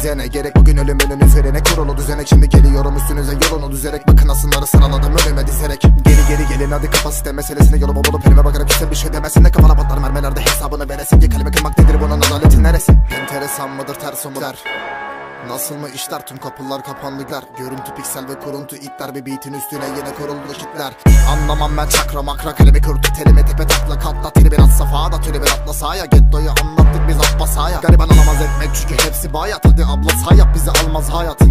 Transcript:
Aa bize ne gerek bugün ölümünün üzerine kurulu düzenek Şimdi geliyorum üstünüze yolunu düzerek. Bakın asınları sıraladım önüme dizerek. Geri geri gelin hadi kapasite meselesine yolumu bulup elime bakarak kimse bir şey demesin de Kafana patlar mermelerde hesabını veresin Ki kalemi kırmak nedir bunun adaleti neresi? Enteresan mıdır ters mudur? Nasıl mı işler? Tüm kapılar kapandılar Görüntü piksel ve kuruntu itler Bir beatin üstüne yine kuruldu kitler Anlamam ben çakra makra kalemi kurtu Telime tepe takla katla Atla sahaya Gettoyu anlattık biz atma sahaya Gariban alamaz etmek çünkü hepsi bayat Hadi abla say yap bizi almaz hayat